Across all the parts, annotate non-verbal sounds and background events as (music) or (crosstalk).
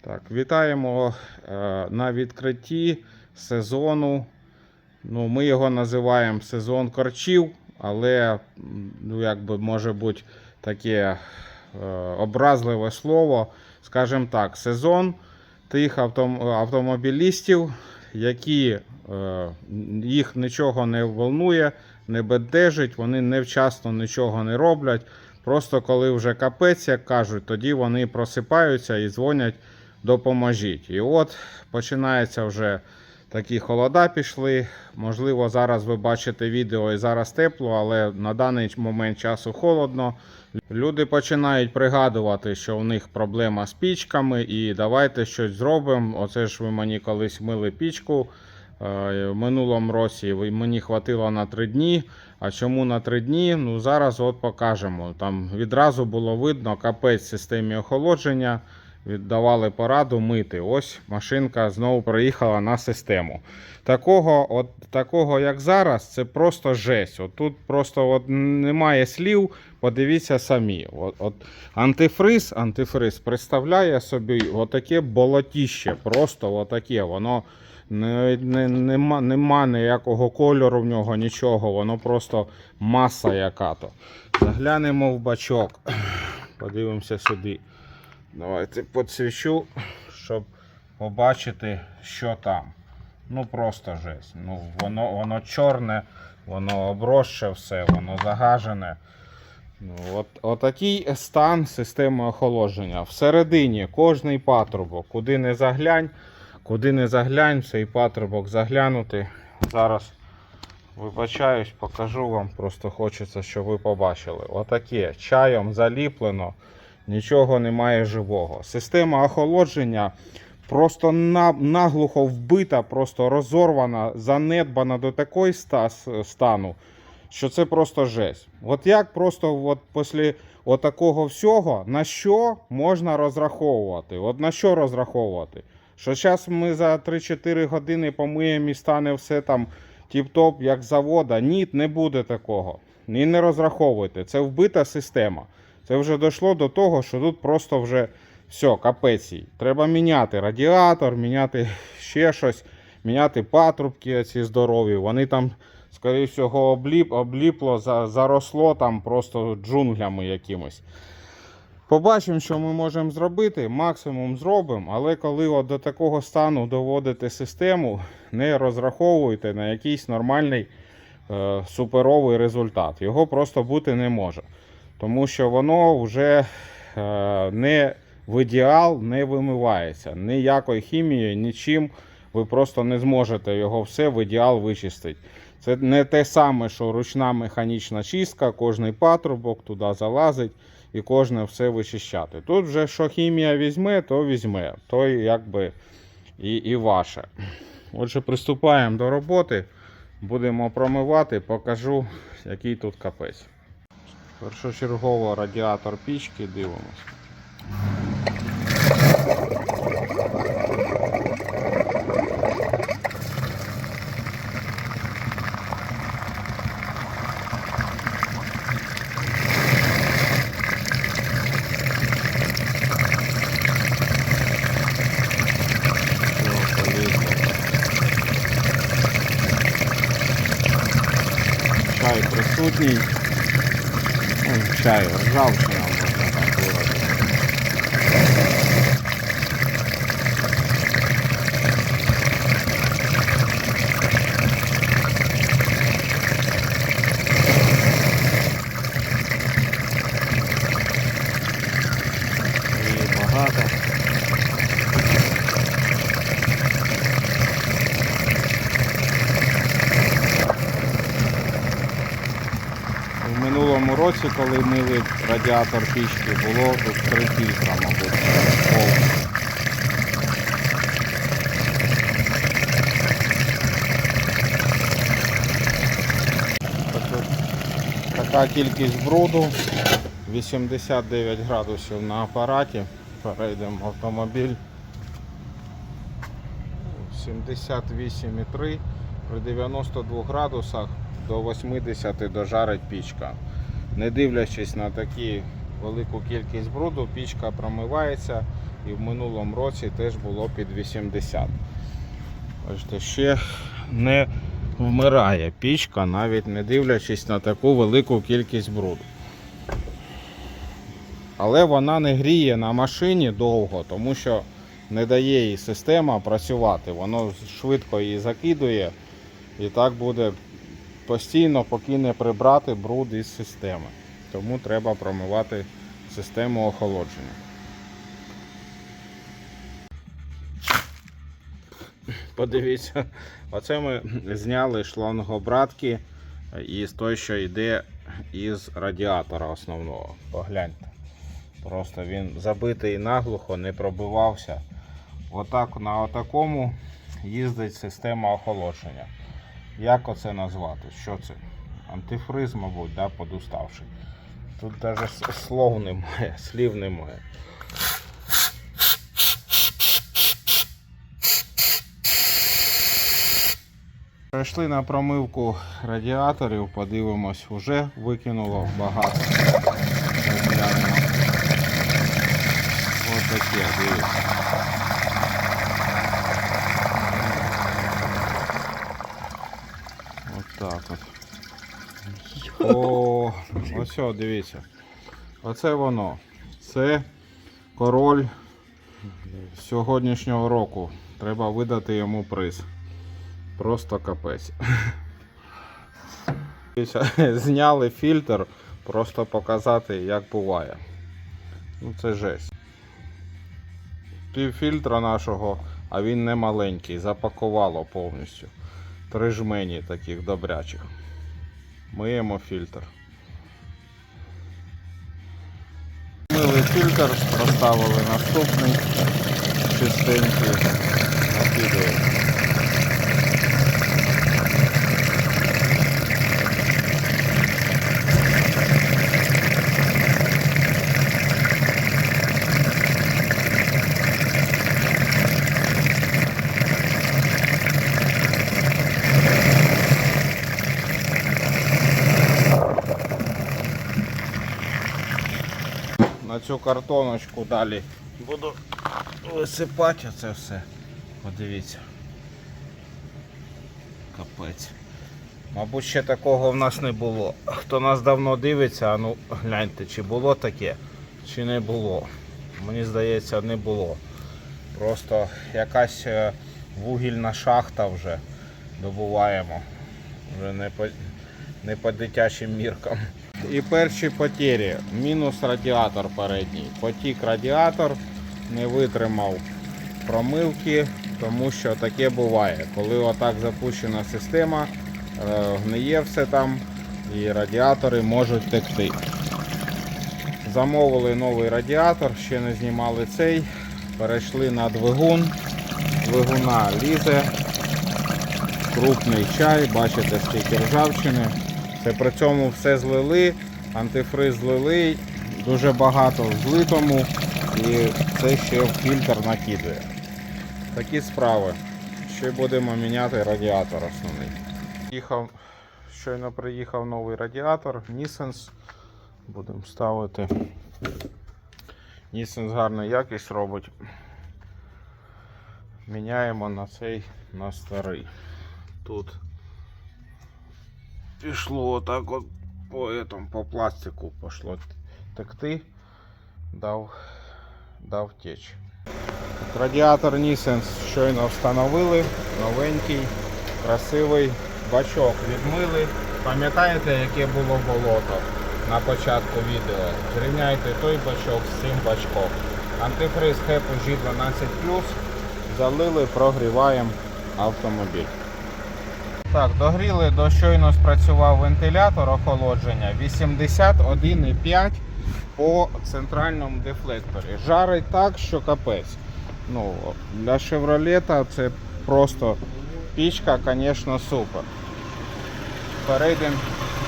Так, вітаємо е, на відкритті сезону. Ну, ми його називаємо сезон корчів, але ну, якби може бути таке е, образливе слово. Скажімо так, сезон тих автом- автомобілістів, які е, їх нічого не волнує, не бентежить, вони невчасно нічого не роблять. Просто коли вже капець, як кажуть, тоді вони просипаються і дзвонять допоможіть. І от починається вже такі холода пішли. Можливо, зараз ви бачите відео і зараз тепло, але на даний момент часу холодно. Люди починають пригадувати, що у них проблема з пічками, і давайте щось зробимо. Оце ж ви мені колись мили пічку. е, В минулому році мені хватило на три дні. А чому на три дні? Ну зараз от покажемо. Там відразу було видно капець системі охолодження. Віддавали пораду мити. Ось машинка знову приїхала на систему. Такого, от, такого як зараз, це просто жесть. От тут просто от немає слів. Подивіться самі. От, от, антифриз, антифриз представляє собі отаке болотіще. Просто отаке. Воно не, не, нема, нема ніякого кольору в нього, нічого. Воно просто маса яка-то. Заглянемо в бачок. (clears throat) Подивимося сюди. Давайте підсвічу, щоб побачити, що там. Ну просто жесть. Ну, воно, воно чорне, воно оброще все, воно загажене. Ну, от, отакий стан системи охолодження. Всередині кожний патрубок, куди не заглянь, куди не заглянь, цей патрубок заглянути. Зараз вибачаюсь, покажу вам. Просто хочеться, щоб ви побачили. Отаке чаєм заліплено, нічого немає живого. Система охолодження просто наглухо вбита, просто розорвана, занедбана до такої стану, що це просто жесть. От як просто от після от такого всього, на що можна розраховувати? От на що розраховувати? Що зараз ми за 3-4 години помиємо і стане все там тіп-топ, як завода. Ні, не буде такого. І не розраховуйте. Це вбита система. Це вже дійшло до того, що тут просто вже все, капець. Треба міняти радіатор, міняти (laughs) ще щось, міняти патрубки ці здорові. Вони там, скоріше всього, обліп, обліпло, за- заросло там просто джунглями якимось. Побачимо, що ми можемо зробити. Максимум зробимо, але коли от до такого стану доводите систему, не розраховуйте на якийсь нормальний е, суперовий результат. Його просто бути не може. Тому що воно вже е, не в ідеал не вимивається. Ніякою хімією, нічим ви просто не зможете його все в ідеал вичистити. Це не те саме, що ручна механічна чистка, кожний патрубок туди залазить і кожне все вичищати. Тут вже що хімія візьме, то візьме, то якби і, і ваше. Отже, приступаємо до роботи. Будемо промивати, покажу, який тут капець. Першочергово радіатор пічки дивимося. Всього полізло. Чай присутній. Ну, чай, ржавчина можна так виразити. І багато. В минулому році, коли мили радіатор пічки, було тут три фільтра, мабуть. повно. Така кількість бруду, 89 градусів на апараті. Перейдемо в автомобіль. 78,3 при 92 градусах до 80 дожарить пічка. Не дивлячись на таку велику кількість бруду, пічка промивається і в минулому році теж було під 80. Бачите, ще не вмирає пічка, навіть не дивлячись на таку велику кількість бруду. Але вона не гріє на машині довго, тому що не дає їй система працювати. Воно швидко її закидує і так буде постійно, поки не прибрати бруд із системи. Тому треба промивати систему охолодження. Подивіться, оце ми зняли шлангобратки із той, що йде із радіатора основного. Погляньте. Просто він забитий наглухо, не пробивався. Отак на отакому їздить система охолодження. Як оце назвати? Що це? Антифриз, мабуть, да, подуставший. Тут навіть слов немає, (laughs) слів немає. Прийшли на промивку радіаторів, подивимось, вже викинуло багато. Таке, дивіться. От так от. О, ось дивіться. Оце воно. Це король сьогоднішнього року. Треба видати йому приз. Просто капець. Зняли фільтр, просто показати, як буває. Ну це жесть. Пів фільтра нашого, а він не маленький, запакувало повністю. Три жмені таких добрячих. Миємо фільтр. Мили фільтр, поставили наступний чистенький. Накидуємо. на цю картоночку далі буду висипати це все. Подивіться. Капець. Мабуть, ще такого в нас не було. Хто нас давно дивиться, а ну гляньте, чи було таке, чи не було. Мені здається, не було. Просто якась е, вугільна шахта вже добуваємо. Вже не по, не по дитячим міркам. І перші потері. Мінус радіатор передній. Потік радіатор, не витримав промивки, тому що таке буває. Коли отак запущена система, е, гниє все там і радіатори можуть текти. Замовили новий радіатор, ще не знімали цей. Перейшли на двигун. Двигуна лізе. Крупний чай, бачите, скільки ржавчини. Це при цьому все злили, антифриз злили, дуже багато в злитому і це ще фільтр накидує. Такі справи. Ще будемо міняти радіатор основний. Їхав, щойно приїхав новий радіатор, Нісенс. Будемо ставити. Нісенс гарну якість робить. Міняємо на цей на старий. Тут пішло отак от по, этому, по пластику пошло текти, дав, дав теч. Радіатор Нісенс щойно встановили, новенький, красивий бачок відмили. Пам'ятаєте, яке було болото на початку відео? Зрівняйте той бачок з цим бачком. Антифриз Хепу G12 залили, прогріваємо автомобіль. Так, догріли, до щойно спрацював вентилятор охолодження 81,5 по центральному дефлекторі. Жарить так, що капець. Ну, для шевролета це просто пічка, звісно, супер. Перейдемо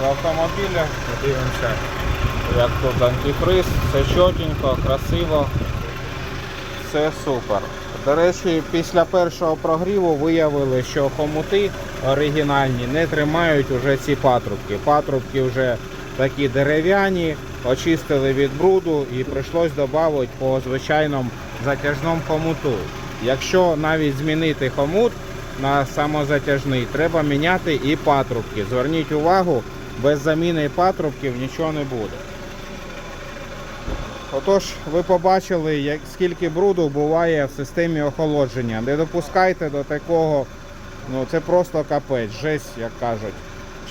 до автомобіля, подивимося, як тут антифриз, все чотенько, красиво, все супер. До речі, після першого прогріву виявили, що хомути оригінальні не тримають уже ці патрубки. Патрубки вже такі дерев'яні, очистили від бруду і прийшлось додати по звичайному затяжному хомуту. Якщо навіть змінити хомут на самозатяжний, треба міняти і патрубки. Зверніть увагу, без заміни патрубків нічого не буде. Отож, ви побачили, як, скільки бруду буває в системі охолодження. Не допускайте до такого, ну це просто капець, жесть, як кажуть.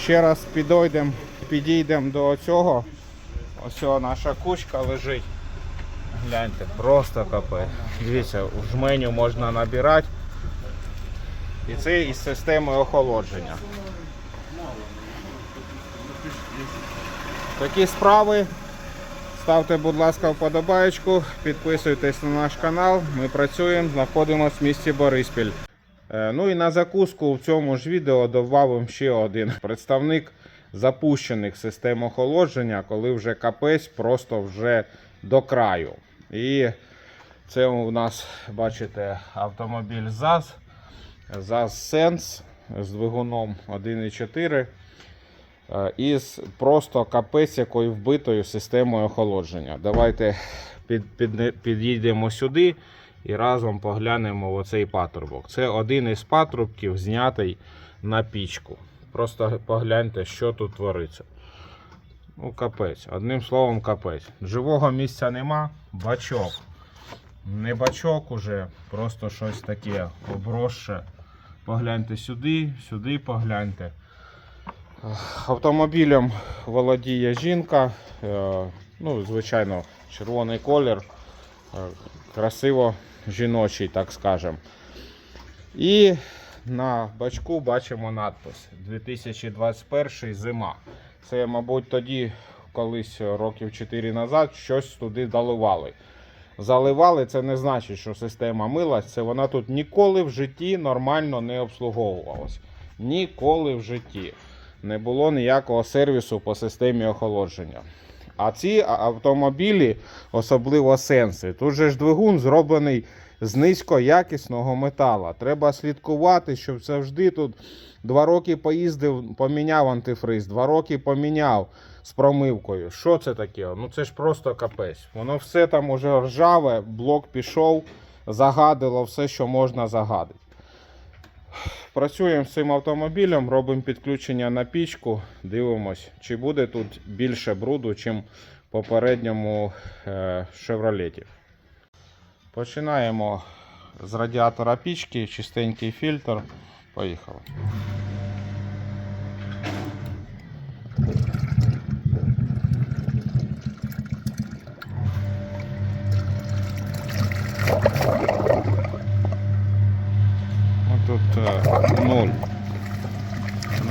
Ще раз підійдемо, підійдемо до цього. Ось наша кучка лежить. Гляньте, просто капець. Дивіться, в жменю можна набирати. І це із системи охолодження. Такі справи. Ставте, будь ласка, вподобаєчку, підписуйтесь на наш канал. Ми працюємо, знаходимося в місті Бориспіль. Е, Ну і на закуску в цьому ж відео додав ще один (laughs) представник запущених систем охолодження, коли вже капець просто вже до краю. І це у нас, бачите, автомобіль ЗАЗ, ЗАЗ Sense з двигуном 1.4 е, із просто капець якою вбитою системою охолодження. Давайте під, під, під'їдемо сюди і разом поглянемо в оцей патрубок. Це один із патрубків, знятий на пічку. Просто погляньте, що тут твориться. Ну, капець. Одним словом, капець. Живого місця нема, бачок. Не бачок уже, просто щось таке обросше. Погляньте сюди, сюди погляньте. Автомобілем володіє жінка. е, Ну, звичайно, червоний колір. е, Красиво жіночий, так скажемо. І на бачку бачимо надпис 2021 зима. Це, мабуть, тоді, колись років 4 назад, щось туди доливали. Заливали, це не значить, що система милась. Це вона тут ніколи в житті нормально не обслуговувалась. Ніколи в житті не було ніякого сервісу по системі охолодження. А ці автомобілі, особливо сенси, тут же ж двигун зроблений з низькоякісного металу. Треба слідкувати, щоб завжди тут два роки поїздив, поміняв антифриз, два роки поміняв з промивкою. Що це таке? Ну це ж просто капець. Воно все там уже ржаве, блок пішов, загадило все, що можна загадити. Працюємо з цим автомобілем, робимо підключення на пічку, дивимось, чи буде тут більше бруду, ніж попередньому е, шевролеті. Починаємо з радіатора пічки, чистенький фільтр. Поїхали.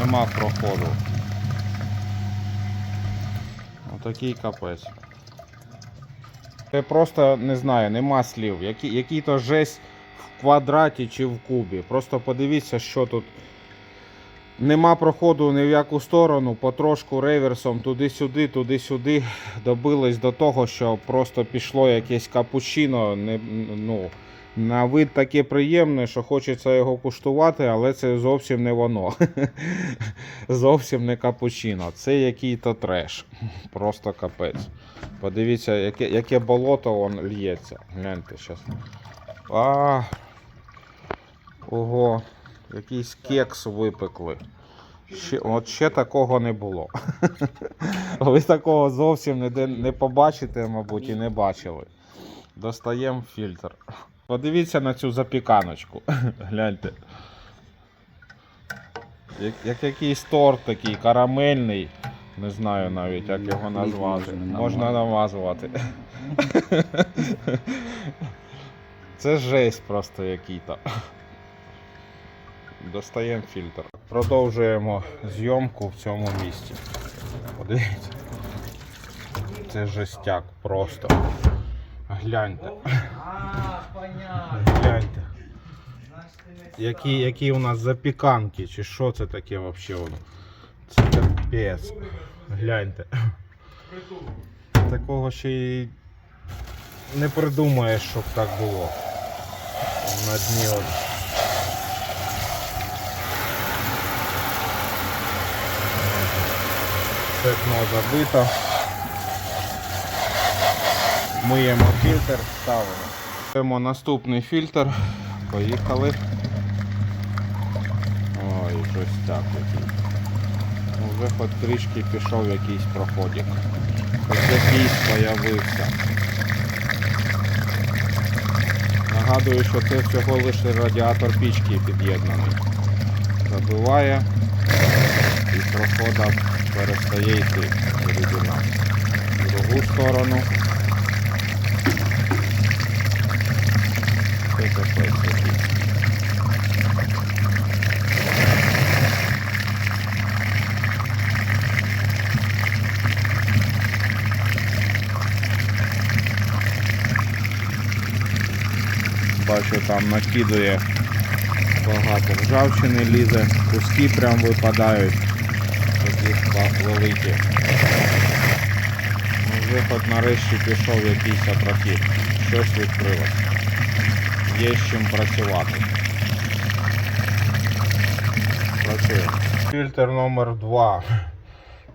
Нема проходу. Отакий капець. Це просто не знаю, нема слів. Які, який то жесть в квадраті чи в кубі. Просто подивіться, що тут. Нема проходу ні в яку сторону, потрошку реверсом туди-сюди, туди-сюди. Добились до того, що просто пішло якесь капучино. Не, ну, на вид таке приємне, що хочеться його куштувати, але це зовсім не воно. (laughs) зовсім не капучино. Це який-то треш. Просто капець. Подивіться, яке, яке болото вон лється. Гляньте зараз. А, ого, якийсь кекс випекли. Ще, от ще такого не було. (laughs) Ви такого зовсім ніде не побачите, мабуть, і не бачили. Достаємо фільтр. Подивіться на цю запіканочку. (laughs) Гляньте. Як, як якийсь торт такий карамельний. Не знаю навіть, як його назвати. Можна намазувати. (laughs) Це жесть просто який-то. Достаємо фільтр. Продовжуємо зйомку в цьому місці. Подивіться. Це жестяк просто. Гляньте. Гляньте. Які, які у нас запіканки, чи що це таке взагалі? Це капець. Гляньте. Такого ще й не придумаєш, щоб так було. На дні от. Дно забито. Миємо фільтр, ставимо. Беремо наступний фільтр. Поїхали. Ой, щось так який. Ну, вже хоч трішки пішов якийсь проходик. Хоч якийсь появився. Нагадую, що це всього лише радіатор пічки під'єднаний. Забиває і прохода перестає йти. В другу сторону. Це капець якийсь. Бачу, там накидує багато ржавчини лізе, куски прям випадають. Такі великі. Вже хоч нарешті пішов якийсь прохід. Щось відкрилось. Є з чим працювати. Працює. Фільтр номер 2.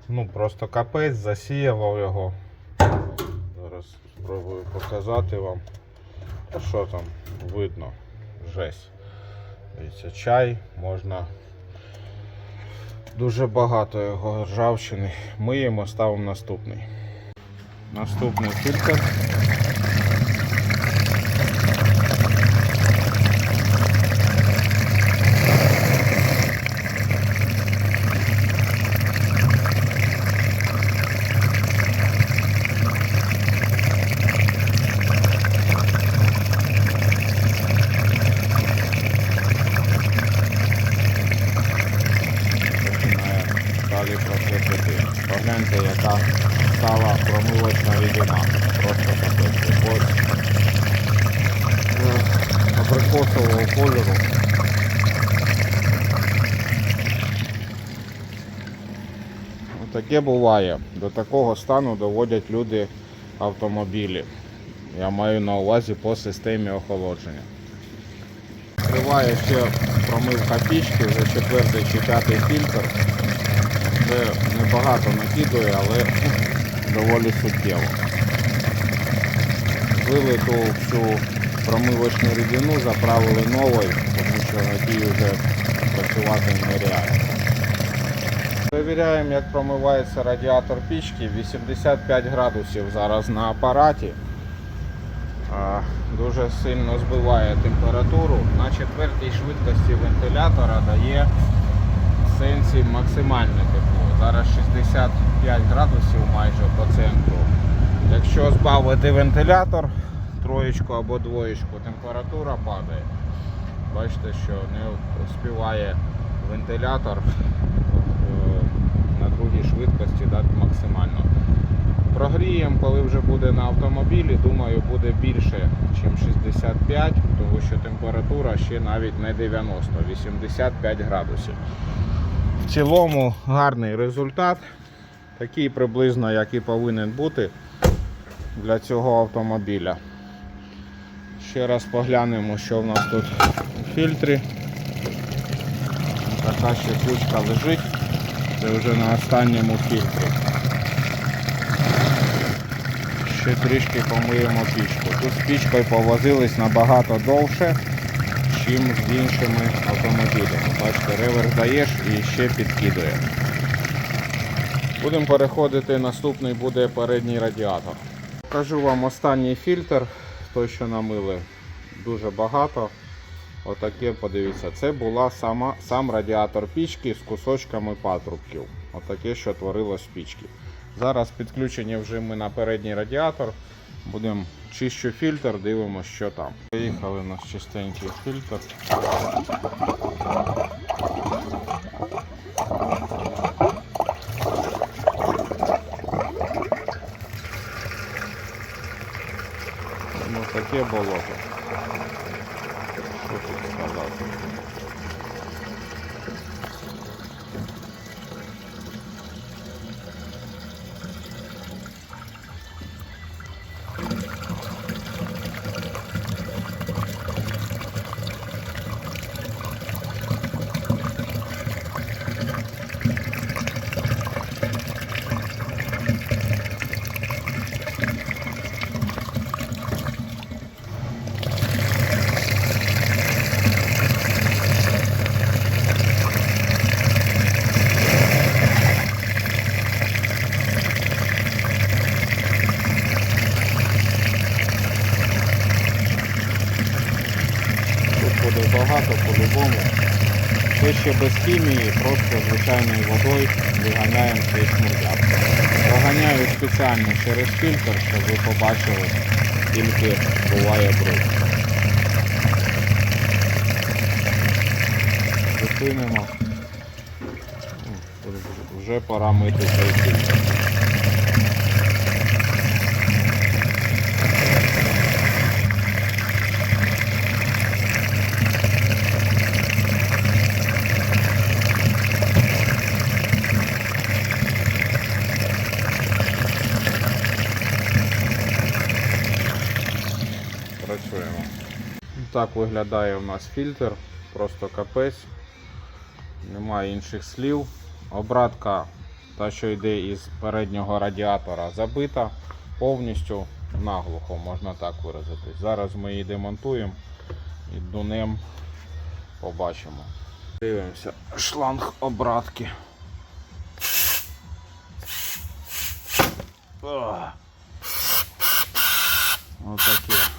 Ну просто капець, засіяв його. Зараз спробую показати вам. А що там видно? Жесть. Дивіться, чай можна. Дуже багато його ржавчини. Миємо, ставимо наступний. Наступний фільтр. починає далі Погляньте, яка стала промивочна рідина. Просто капець. Ось абрикосового кольору. Таке буває. До такого стану доводять люди автомобілі. Я маю на увазі по системі охолодження. Триває ще промивка пічки, вже четвертий чи п'ятий фільтр. Це небагато накидує, але доволі суттєво. Злили ту всю промивочну рідину, заправили новою, тому що надій вже працювати нереально. Перевіряємо, як промивається радіатор пічки. 85 градусів зараз на апараті. Дуже сильно збиває температуру. На четвертій швидкості вентилятора дає сенсі максимальне тепло. Зараз 65 градусів майже по центру. Якщо збавити вентилятор, троєчку або двоєчку, температура падає. Бачите, що не співає вентилятор е, на другій швидкості дати максимально. Прогріємо, коли вже буде на автомобілі, думаю, буде більше, ніж 65, тому що температура ще навіть не 90, 85 градусів. В цілому гарний результат, такий приблизно, як і повинен бути для цього автомобіля. Ще раз поглянемо, що в нас тут у фільтрі. Така ще кучка лежить. Це вже на останньому фільтрі. Ще трішки помиємо пічку. Тут з пічкою повозились набагато довше, ніж з іншими автомобілями. Бачите, реверс даєш і ще підкидує. Будемо переходити, наступний буде передній радіатор. Покажу вам останній фільтр, той, що намили дуже багато. Отаке, подивіться, це була сама, сам радіатор пічки з кусочками патрубків. Отаке, що творилось в пічці. Зараз підключені вже ми на передній радіатор. Будемо чищу фільтр, дивимося, що там. Поїхали у нас чистенький фільтр. Ну таке болото. Що тут сказати? Буде багато по-любому. Це ще без хімії, просто звичайною водою виганяємо цей смурдяк. Проганяю спеціально через фільтр, щоб ви побачили, скільки буває бруд. Зупинимо. Вже пора мити цей фільтр. Працюємо. Так виглядає у нас фільтр, просто капець. Немає інших слів. Обратка, та що йде із переднього радіатора, забита повністю наглухо, можна так виразитись. Зараз ми її демонтуємо і дунем побачимо. Дивимося шланг обратки. Отаке.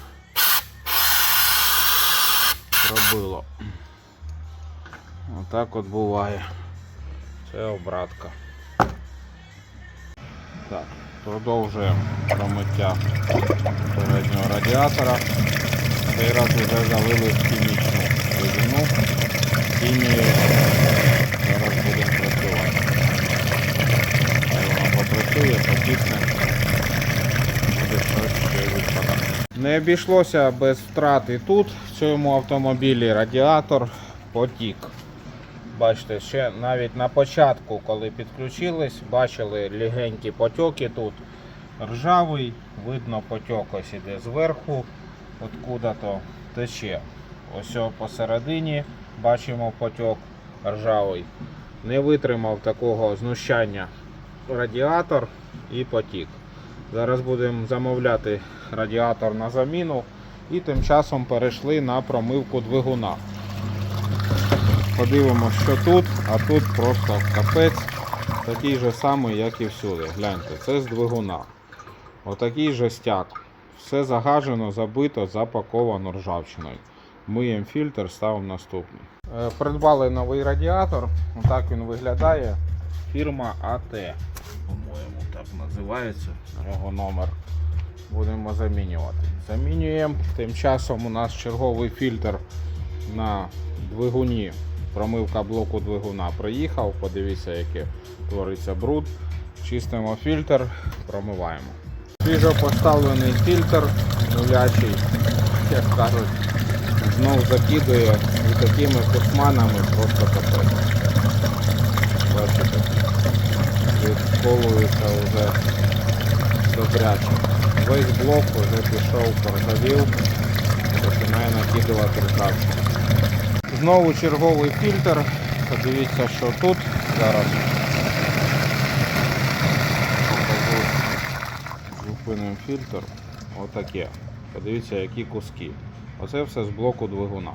Пробило. Отак от буває. Це обратка. Так, продовжуємо промиття переднього радіатора. Цей раз вже залили хімічну рідину. Хімією зараз будемо працювати. Вона попрацює, потісне. Буде щось ще відпадати. Не обійшлося без втрат і тут, в цьому автомобілі радіатор потік. Бачите, ще навіть на початку, коли підключились, бачили легенькі потьоки тут. Ржавий, видно потьок ось іде зверху, откуда-то тече. Ось посередині бачимо потьок ржавий. Не витримав такого знущання радіатор і потік. Зараз будемо замовляти радіатор на заміну і тим часом перейшли на промивку двигуна. Подивимося, що тут, а тут просто капець, такий же самий, як і всюди. Гляньте, це з двигуна. Отакий же стяг. Все загажено, забито, запаковано ржавчиною. Миємо фільтр, ставимо наступний. Е, Придбали новий радіатор. Отак він виглядає. Фірма АТ. Так називається. Його номер. Будемо замінювати. Замінюємо. Тим часом у нас черговий фільтр на двигуні. Промивка блоку двигуна приїхав. Подивіться, яке твориться бруд. Чистимо фільтр, промиваємо. Свіжо поставлений фільтр нулячий, як кажуть, знов закидує і такими кусманами просто капець. Бачите, відсковується вже добряче. Весь блок вже пішов, поржавів, починає накидувати ржавчину. Знову черговий фільтр. Подивіться, що тут зараз. Зупинимо фільтр. Отаке. Подивіться, які куски. Оце все з блоку двигуна.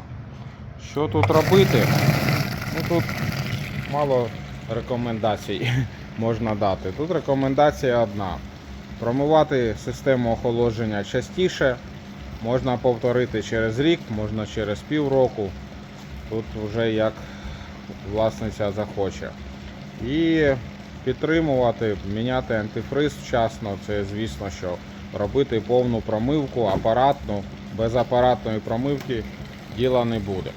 Що тут робити? Ну тут мало рекомендацій можна дати. Тут рекомендація одна. Промивати систему охолодження частіше. Можна повторити через рік, можна через півроку. Тут вже як власниця захоче. І підтримувати, міняти антифриз вчасно, це звісно, що робити повну промивку апаратну, без апаратної промивки діла не буде.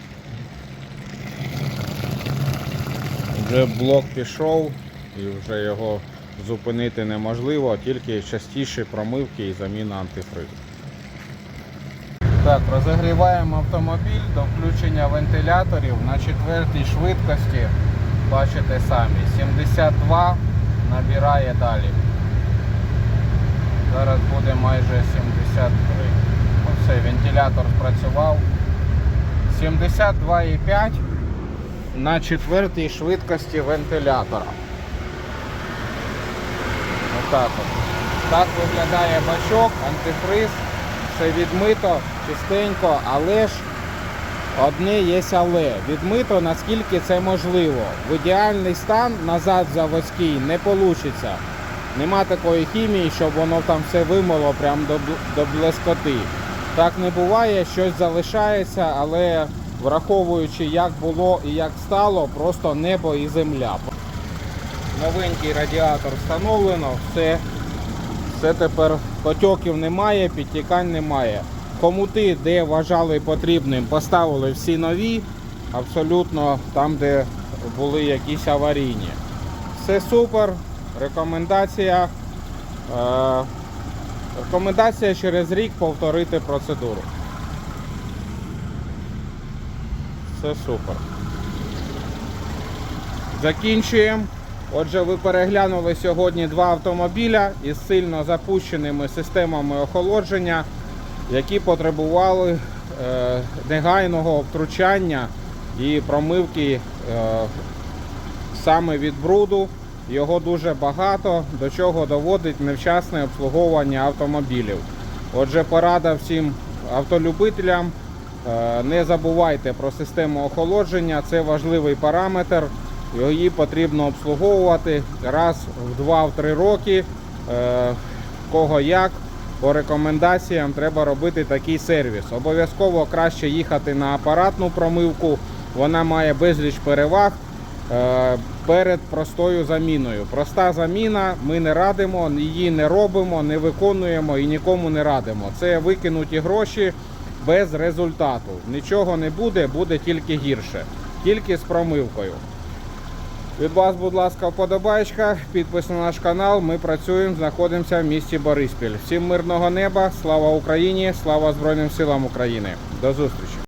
Вже блок пішов і вже його зупинити неможливо, тільки частіші промивки і заміна антифризу. Так, розігріваємо автомобіль до включення вентиляторів на четвертій швидкості. Бачите самі, 72 набирає далі. Зараз буде майже 73. Оце вентилятор спрацював. 72,5 на четвертій швидкості вентилятора. Отак. Так виглядає бачок, антифриз, все відмито, чистенько, але ж одне є але. Відмито наскільки це можливо. В ідеальний стан назад заводський не вийде. Нема такої хімії, щоб воно там все вимило прямо до, до блескоти. Так не буває, щось залишається, але враховуючи, як було і як стало, просто небо і земля. Новенький радіатор встановлено, все, все тепер потьоків немає, підтікань немає. Комути, де вважали потрібним, поставили всі нові, абсолютно там, де були якісь аварійні. Все супер. Рекомендація. Е, рекомендація через рік повторити процедуру. Все супер. Закінчуємо. Отже, ви переглянули сьогодні два автомобіля із сильно запущеними системами охолодження, які потребували е, негайного втручання і промивки е, саме від бруду. Його дуже багато, до чого доводить невчасне обслуговування автомобілів. Отже, порада всім автолюбителям. е, Не забувайте про систему охолодження, це важливий параметр. Її потрібно обслуговувати раз в 2-3 роки. Е, Кого як, по рекомендаціям треба робити такий сервіс. Обов'язково краще їхати на апаратну промивку. Вона має безліч переваг е, перед простою заміною. Проста заміна, ми не радимо, її не робимо, не виконуємо і нікому не радимо. Це викинуті гроші без результату. Нічого не буде, буде тільки гірше, тільки з промивкою. Від вас, будь ласка, вподобайка, підпис на наш канал. Ми працюємо, знаходимося в місті Бориспіль. Всім мирного неба, слава Україні, слава Збройним силам України. До зустрічі!